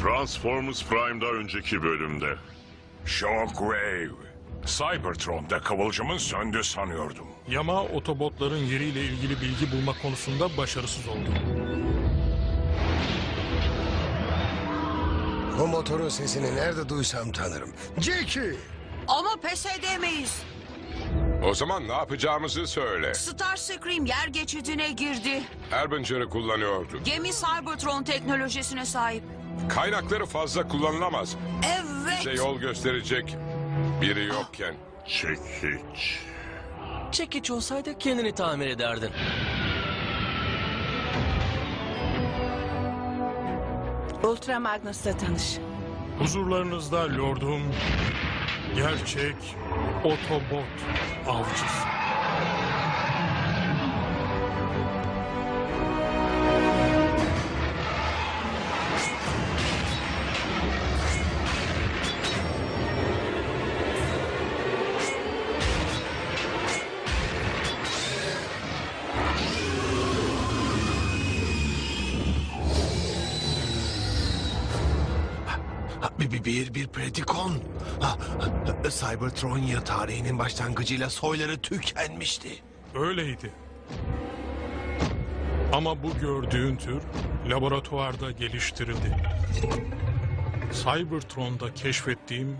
Transformers Prime'da önceki bölümde. Shockwave. Cybertron'da kıvılcımın söndü sanıyordum. Yama otobotların yeriyle ilgili bilgi bulma konusunda başarısız oldu. O motorun sesini nerede duysam tanırım. Jackie! Ama pes edemeyiz. O zaman ne yapacağımızı söyle. Starscream yer geçidine girdi. Harbinger'ı kullanıyordu. Gemi Cybertron teknolojisine sahip. Kaynakları fazla kullanılamaz. Evet. Bize yol gösterecek biri yokken. Çekiç. Çekiç olsaydı kendini tamir ederdin. Ultra Magnus'la tanış. Huzurlarınızda lordum, gerçek otobot avcısı. Cybertronia tarihinin başlangıcıyla soyları tükenmişti. Öyleydi. Ama bu gördüğün tür laboratuvarda geliştirildi. Cybertron'da keşfettiğim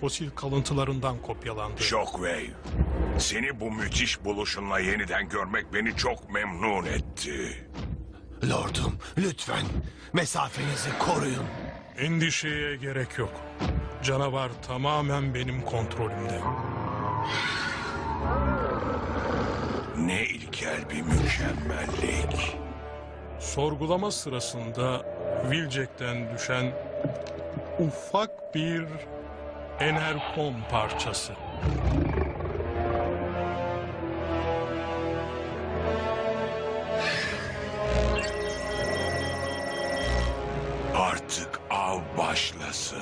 fosil kalıntılarından kopyalandı. Shockwave. Seni bu müthiş buluşunla yeniden görmek beni çok memnun etti. Lordum, lütfen mesafenizi koruyun. Endişeye gerek yok. Canavar tamamen benim kontrolümde. Ne ilkel bir mükemmellik. Sorgulama sırasında Wheeljack'ten düşen ufak bir enerkom parçası. Artık av başlasın.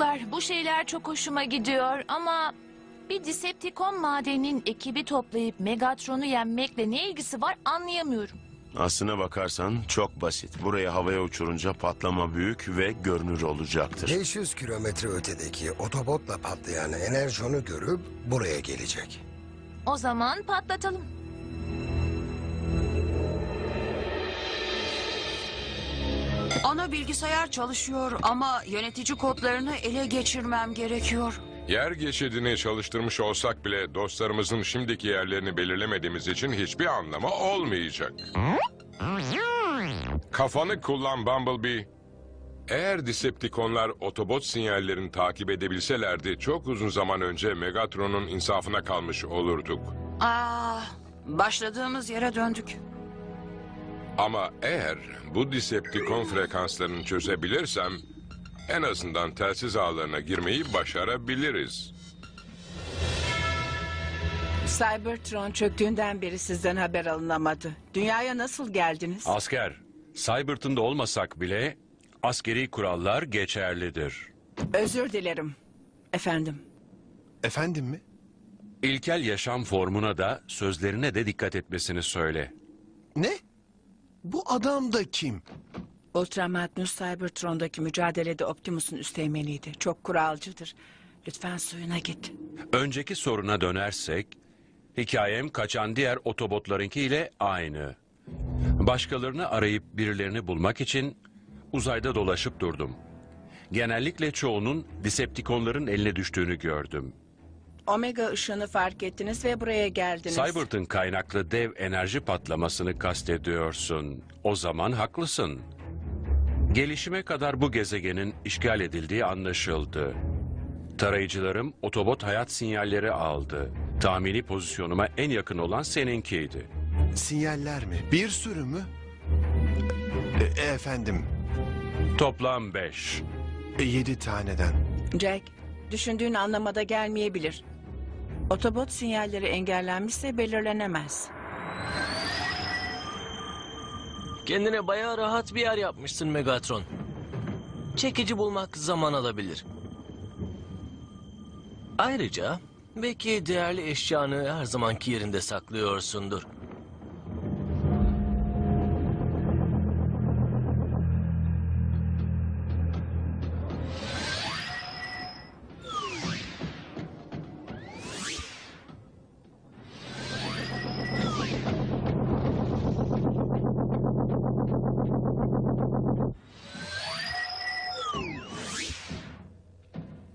Çocuklar bu şeyler çok hoşuma gidiyor ama bir Decepticon madeninin ekibi toplayıp Megatron'u yenmekle ne ilgisi var anlayamıyorum. Aslına bakarsan çok basit. Burayı havaya uçurunca patlama büyük ve görünür olacaktır. 500 kilometre ötedeki otobotla patlayan enerjonu görüp buraya gelecek. O zaman patlatalım. Bilgisayar çalışıyor ama yönetici kodlarını ele geçirmem gerekiyor. Yer geçidini çalıştırmış olsak bile dostlarımızın şimdiki yerlerini belirlemediğimiz için hiçbir anlamı olmayacak. Kafanı kullan Bumblebee. Eğer Decepticonlar otobot sinyallerini takip edebilselerdi çok uzun zaman önce Megatron'un insafına kalmış olurduk. Aa, başladığımız yere döndük. Ama eğer bu Decepticon frekanslarını çözebilirsem en azından telsiz ağlarına girmeyi başarabiliriz. Cybertron çöktüğünden beri sizden haber alınamadı. Dünyaya nasıl geldiniz? Asker, Cybertron'da olmasak bile askeri kurallar geçerlidir. Özür dilerim. Efendim. Efendim mi? İlkel yaşam formuna da sözlerine de dikkat etmesini söyle. Ne? Bu adam da kim? Ultra Magnus Cybertron'daki mücadelede Optimus'un üsteğmeniydi. Çok kuralcıdır. Lütfen suyuna git. Önceki soruna dönersek, hikayem kaçan diğer otobotlarınkiyle aynı. Başkalarını arayıp birilerini bulmak için uzayda dolaşıp durdum. Genellikle çoğunun Decepticonların eline düştüğünü gördüm. Omega ışığını fark ettiniz ve buraya geldiniz. Cybert'ın kaynaklı dev enerji patlamasını kastediyorsun. O zaman haklısın. Gelişime kadar bu gezegenin işgal edildiği anlaşıldı. Tarayıcılarım otobot hayat sinyalleri aldı. Tahmini pozisyonuma en yakın olan seninkiydi. Sinyaller mi? Bir sürü mü? E, efendim, Toplam beş. e, yedi taneden. Jack, düşündüğün anlamada gelmeyebilir. Otobot sinyalleri engellenmişse belirlenemez. Kendine bayağı rahat bir yer yapmışsın Megatron. Çekici bulmak zaman alabilir. Ayrıca belki değerli eşyanı her zamanki yerinde saklıyorsundur.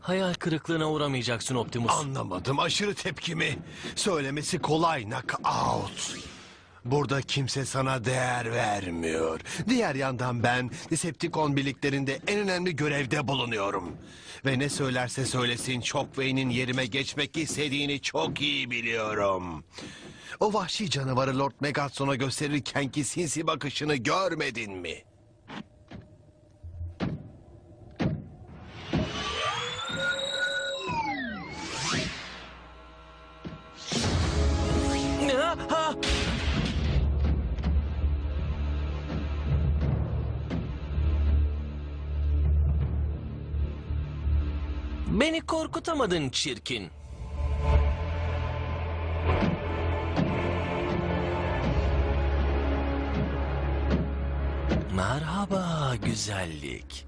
Hayal kırıklığına uğramayacaksın Optimus. Anlamadım aşırı tepkimi. Söylemesi kolay knockout. Burada kimse sana değer vermiyor. Diğer yandan ben Decepticon birliklerinde en önemli görevde bulunuyorum. Ve ne söylerse söylesin Shockway'nin yerime geçmek istediğini çok iyi biliyorum. O vahşi canavarı Lord Megatron'a gösterirkenki sinsi bakışını görmedin mi? Beni korkutamadın çirkin. Merhaba güzellik.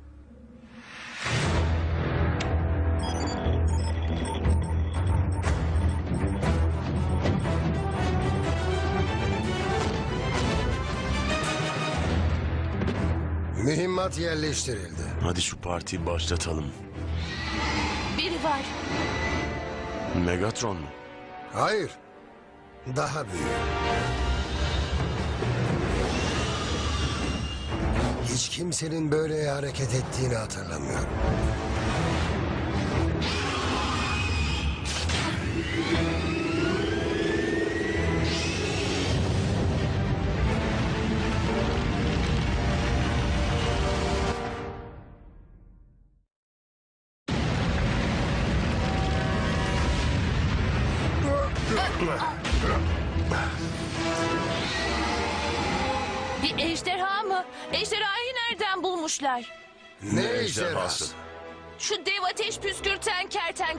Mühimmat yerleştirildi. Hadi şu partiyi başlatalım. Biri var. Megatron mu? Hayır. Daha büyük. Hiç kimsenin böyle hareket ettiğini hatırlamıyorum.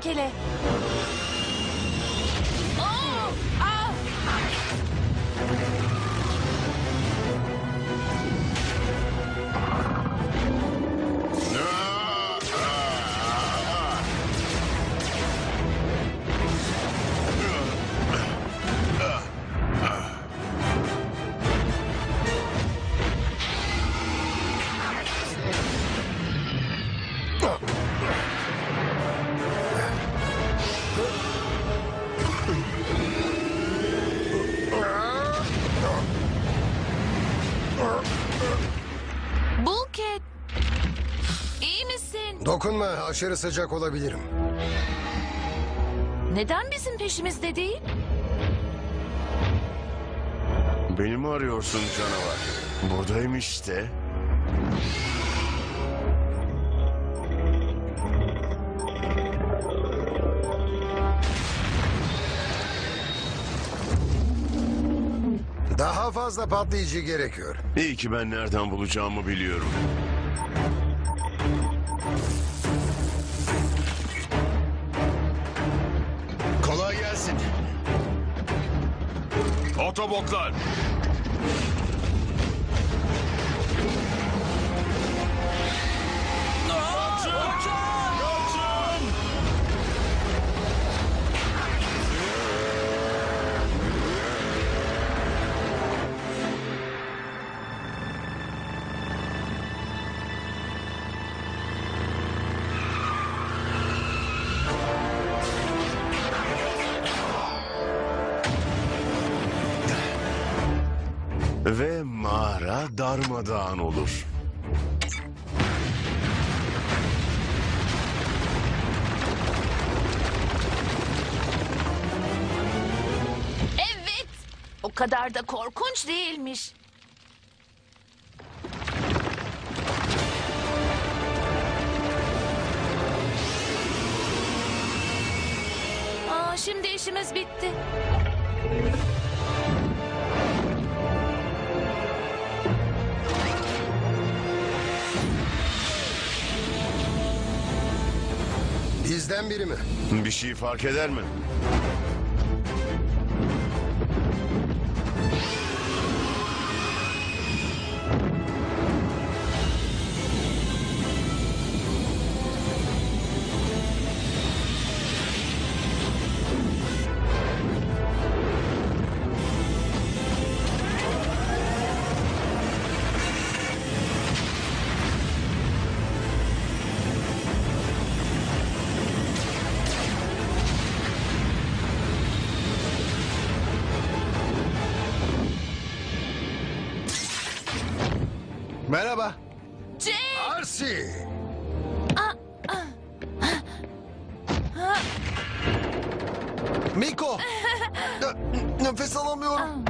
Kertenkele. Dokunma aşırı sıcak olabilirim. Neden bizim peşimizde değil? Beni mi arıyorsun canavar? Buradayım işte. Daha fazla patlayıcı gerekiyor. İyi ki ben nereden bulacağımı biliyorum. Otobotlar. Ve darmadağın olur. Evet. O kadar da korkunç değilmiş. Aa, şimdi işimiz bitti. Biri mi? Bir şey fark eder mi? Merhaba. Jake! Arsi! Miko. N- Nefes alamıyorum.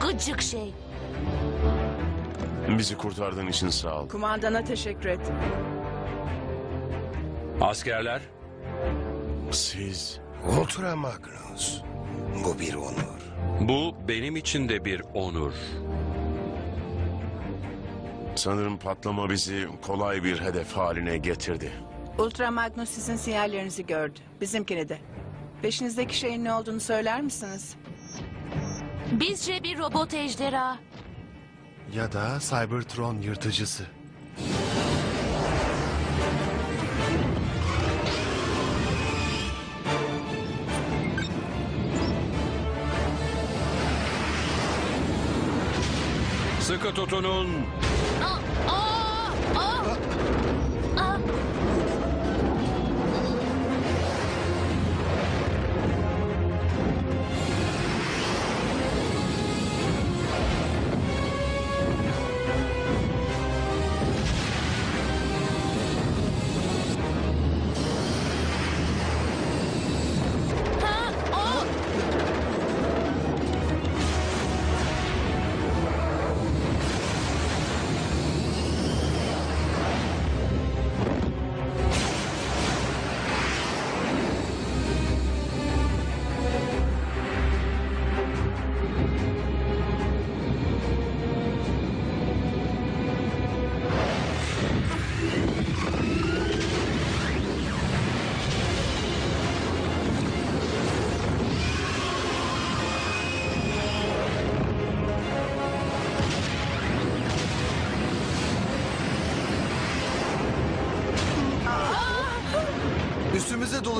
Gıcık şey. Bizi kurtardığın için sağ ol. Kumandana teşekkür et. Askerler, Siz Ultra Magnus. Bu bir onur. bu benim için de bir onur. Sanırım patlama bizi kolay bir hedef haline getirdi. Ultra Magnus sizin sinyallerinizi gördü. Bizimkini de. Peşinizdeki şeyin ne olduğunu söyler misiniz? Bizce bir robot ejderha. Ya da Cybertron yırtıcısı. Sıkı tutunun.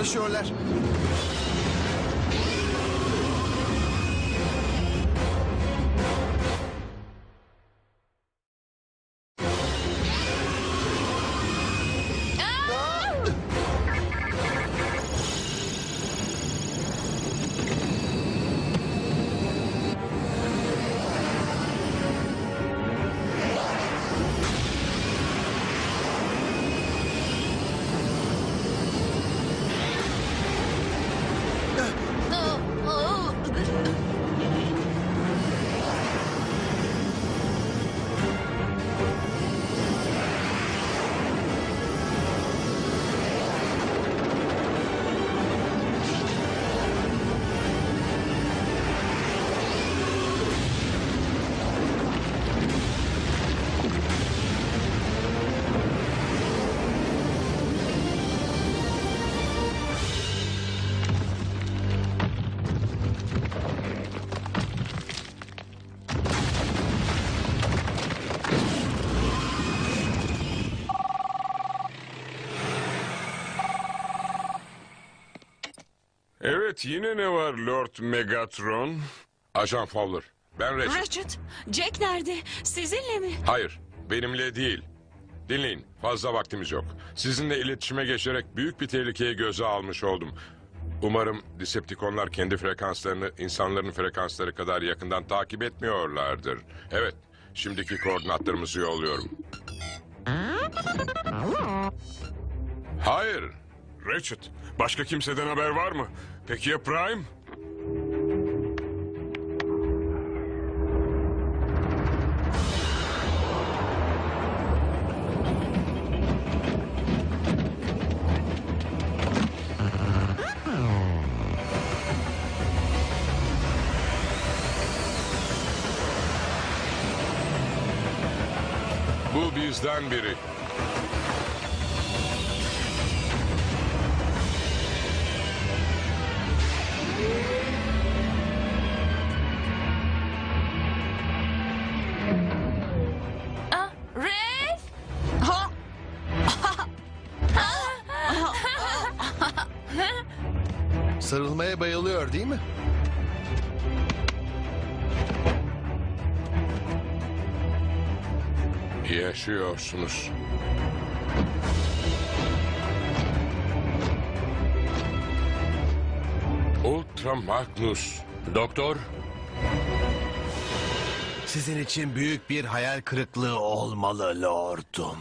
Üstümüze Evet yine ne var Lord Megatron? Ajan Fowler. Ben Ratchet. Ratchet, Jack nerede? Sizinle mi? Hayır, benimle değil. Dinleyin, fazla vaktimiz yok. Sizinle iletişime geçerek büyük bir tehlikeyi göze almış oldum. Umarım Decepticonlar kendi frekanslarını insanların frekansları kadar yakından takip etmiyorlardır. Evet, şimdiki koordinatlarımızı yolluyorum. Hayır, Ratchet, başka kimseden haber var mı? Peki ya Prime? bu bizden biri. Sarılmaya bayılıyor değil mi? Yaşıyorsunuz. Ultra Magnus. Doktor, Sizin için büyük bir hayal kırıklığı olmalı lordum.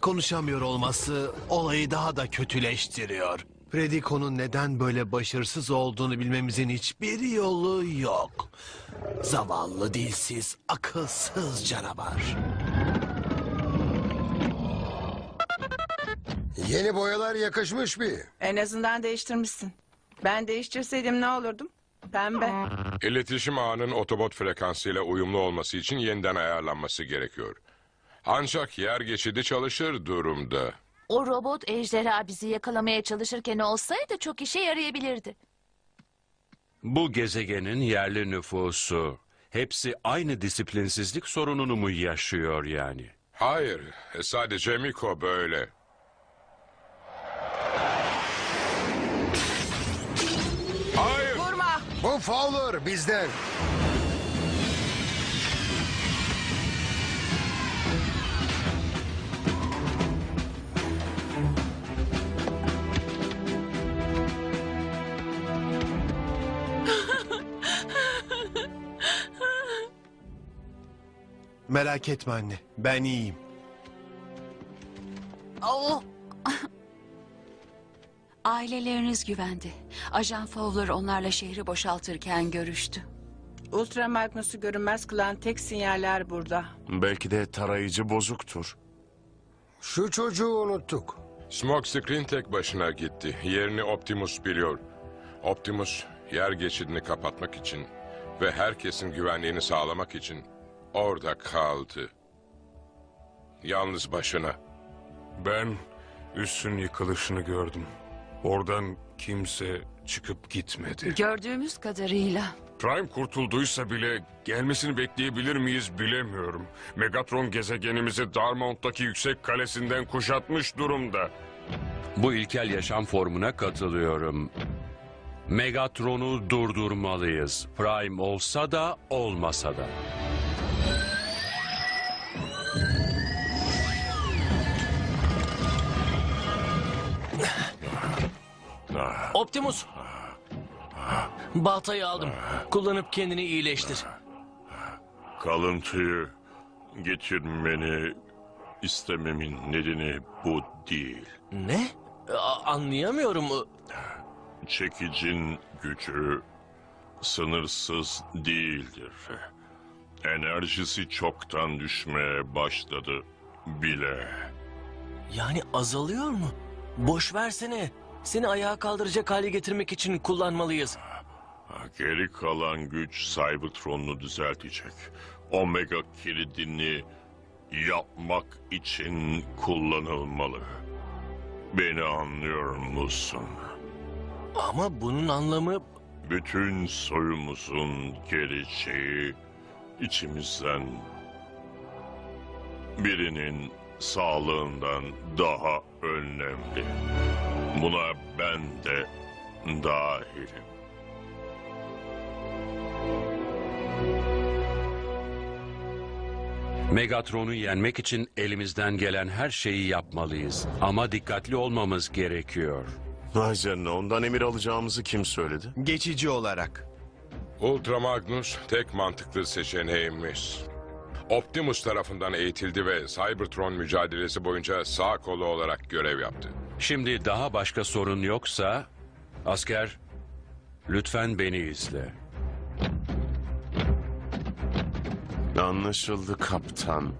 Konuşamıyor olması olayı daha da kötüleştiriyor. Prediko'nun neden böyle başarısız olduğunu bilmemizin hiçbir yolu yok. Zavallı dilsiz, akılsız canavar. Yeni boyalar yakışmış bir. En azından değiştirmişsin. Ben değiştirseydim ne olurdum? Pembe. İletişim ağının otobot frekansıyla uyumlu olması için yeniden ayarlanması gerekiyor. Ancak yer geçidi çalışır durumda. O robot ejderha bizi yakalamaya çalışırken olsaydı çok işe yarayabilirdi. bu gezegenin yerli nüfusu hepsi aynı disiplinsizlik sorununu mu yaşıyor yani? Hayır, sadece Miko böyle. Hayır, Vurma. Bu Fowler bizden. Merak etme anne, ben iyiyim. Oh. Aileleriniz güvende. Ajan Fowler onlarla şehri boşaltırken görüştü. Ultra Magnus'u görünmez kılan tek sinyaller burada. Belki de tarayıcı bozuktur. Şu çocuğu unuttuk. Smokescreen tek başına gitti. Yerini Optimus biliyor. Optimus yer geçidini kapatmak için ve herkesin güvenliğini sağlamak için orada kaldı. Yalnız başına. Ben üssün yıkılışını gördüm. Oradan kimse çıkıp gitmedi. Gördüğümüz kadarıyla Prime kurtulduysa bile gelmesini bekleyebilir miyiz bilemiyorum. Megatron gezegenimizi Darmount'taki yüksek kalesinden kuşatmış durumda. Bu ilkel yaşam formuna katılıyorum. Megatron'u durdurmalıyız. Prime olsa da olmasa da. Optimus! Baltayı aldım. Kullanıp kendini iyileştir. Kalıntıyı getirmeni istememin nedeni bu değil. Ne? A- anlayamıyorum. Çekicin gücü sınırsız değildir. Enerjisi çoktan düşmeye başladı bile. Yani azalıyor mu? Boş versene. Seni ayağa kaldıracak hale getirmek için kullanmalıyız. Geri kalan güç Cybertron'u düzeltecek. Omega kilidini yapmak için kullanılmalı. Beni anlıyor musun? Ama bunun anlamı Bütün soyumuzun geleceği içimizden birinin sağlığından daha önemli. Buna ben de dahilim. Megatron'u yenmek için elimizden gelen her şeyi yapmalıyız. Ama dikkatli olmamız gerekiyor. Vay canına ondan emir alacağımızı kim söyledi? Geçici olarak. Ultra Magnus tek mantıklı seçeneğimiz. Optimus tarafından eğitildi ve Cybertron mücadelesi boyunca sağ kolu olarak görev yaptı. Şimdi daha başka sorun yoksa asker lütfen beni izle. Anlaşıldı kaptan.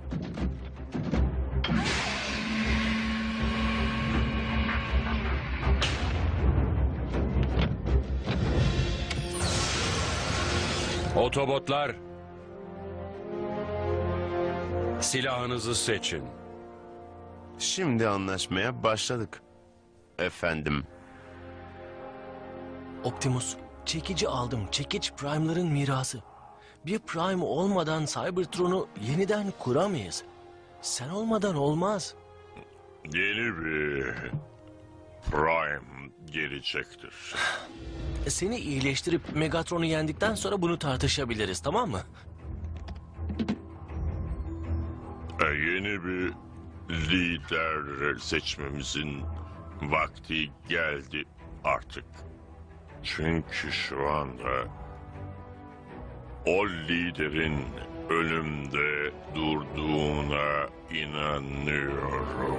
Otobotlar silahınızı seçin. Şimdi anlaşmaya başladık. Efendim. Optimus, çekici aldım. Çekiç Prime'ların mirası. Bir Prime olmadan Cybertron'u yeniden kuramayız. Sen olmadan olmaz. Yeni bir Prime gelecektir. Seni iyileştirip Megatron'u yendikten sonra bunu tartışabiliriz tamam mı? E, yeni bir lider seçmemizin Vakti geldi artık. Çünkü şu anda o liderin ölümde durduğuna inanıyorum.